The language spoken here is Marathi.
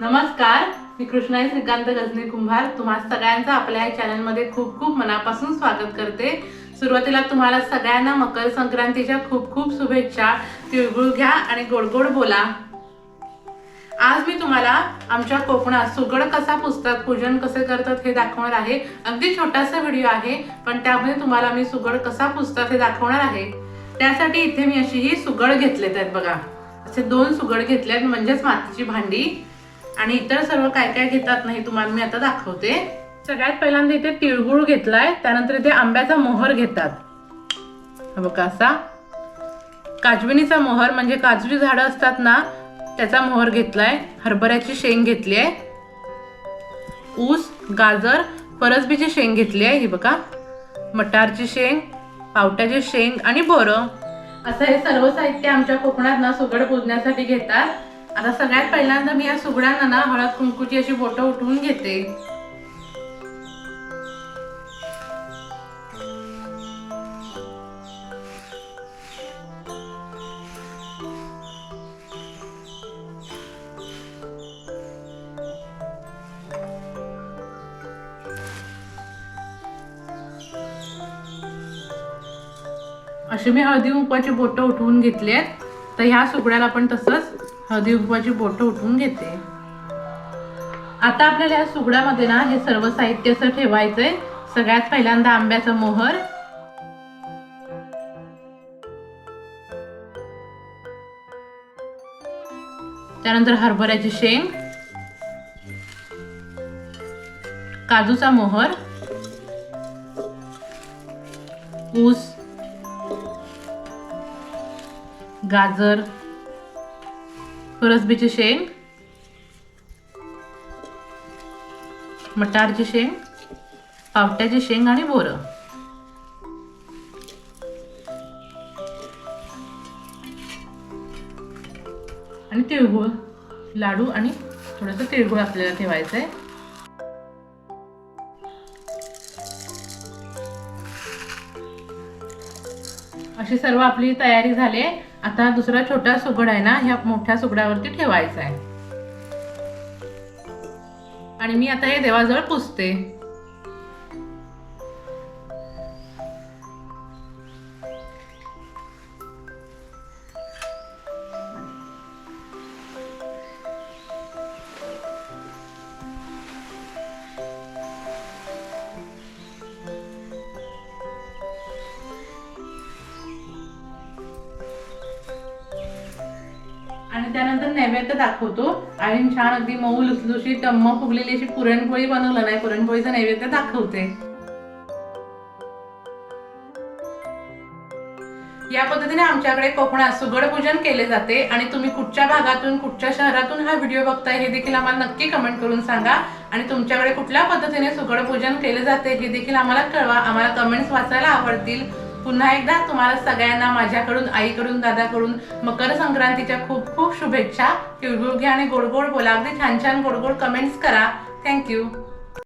नमस्कार मी कृष्णाई श्रीकांत गजनी कुंभार. तुम्हा सगळ्यांचं आपल्या या चॅनलमध्ये खूप खूप मनापासून स्वागत करते. सुरुवातीला तुम्हाला सगळ्यांना मकर संक्रांतीच्या खूप खूप शुभेच्छा. तिळगुळ घ्या आणि गोड गोड बोला. आज मी तुम्हाला आमच्या कोकणात सुगड कसा पुसतात पूजन कसे करतात हे दाखवणार आहे. अगदी छोटासा व्हिडिओ आहे पण त्यामध्ये तुम्हाला मी सुगड कसा पुसतात हे दाखवणार आहे. त्यासाठी इथे मी अशी ही सुगड घेतलेत आहेत बघा. असे दोन सुगड घेतलेत म्हणजेच मातीची भांडी. आणि इतर सर्व काय काय घेतात नाही तुम्हाला मी आता दाखवते. सगळ्यात पहिल्यांदा इथे तिळगुळ घेतलाय त्यानंतर इथे आंब्याचा मोहर घेतात. बघा असा. काजविनीचा मोहर म्हणजे काजवी झाडं असतात ना त्याचा मोहर घेतलाय. हरभऱ्याची शेंग घेतली आहे. ऊस गाजर फरसबीची शेंग घेतली आहे ही बघा. मटारची शेंग पावट्याची शेंग आणि बोरं. असं हे सर्व साहित्य आमच्या कोकणात ना सुगड पुजण्यासाठी घेतात. आता सगळ्यात पहिल्यांदा मी या सुगड्यांना ना हळद कुंकूची अशी बोटं उठवून घेते. अशी मी हळदी कुंकवाची बोटं उठवून घेतली आहेत. तर ह्या सुगड्याला पण तसंच हळदी कुंकवाची बोटं उठून घेते. आता आपल्याला या सुगड्यामध्ये ना हे सर्व साहित्य असं ठेवायचंय. सगळ्यात पहिल्यांदा आंब्याचं मोहर. त्यानंतर हरभऱ्याची शेंग. काजूचा मोहर. ऊस. गाजर. फरसबीची शेंग मटारची शेंग पावट्याची शेंग आणि बोरं. आणि तिळगुळ लाडू आणि थोडंसं तिळगुळ आपल्याला ठेवायचं आहे अशी सर्व आपली तयारी झाली आहे. आता दुसरा छोटा सुगड आहे ना ह्या मोठ्या सुगडावरती ठेवायचा आहे. आणि मी आता हे देवाजवळ पुसते. आणि त्यानंतर नैवेद्य दाखवतो. आणि छान अगदी मऊ लुसलुशी टम्म फुगलेली अशी पुरणपोळी बनवलं नाही पुरणपोळीचं नैवेद्य दाखवते. या पद्धतीने आमच्याकडे कोकणात सुगड पूजन केले जाते आणि तुम्ही कुठच्या भागातून कुठच्या शहरातून हा व्हिडिओ बघताय हे देखील आम्हाला नक्की कमेंट करून सांगा. आणि तुमच्याकडे कुठल्या पद्धतीने सुगड पूजन केले जाते हे देखील आम्हाला कळवा. आम्हाला कमेंट्स वाचायला आवडतील. पुन्हा एकदा तुम्हाला सगळ्यांना माझ्याकडून आईकडून दादाकडून मकर संक्रांतीच्या खूप खूप शुभेच्छा. तिळगुळ घ्या आणि गोड गोड बोला. अगदी छान छान गोड गोड कमेंट्स करा थँक्यू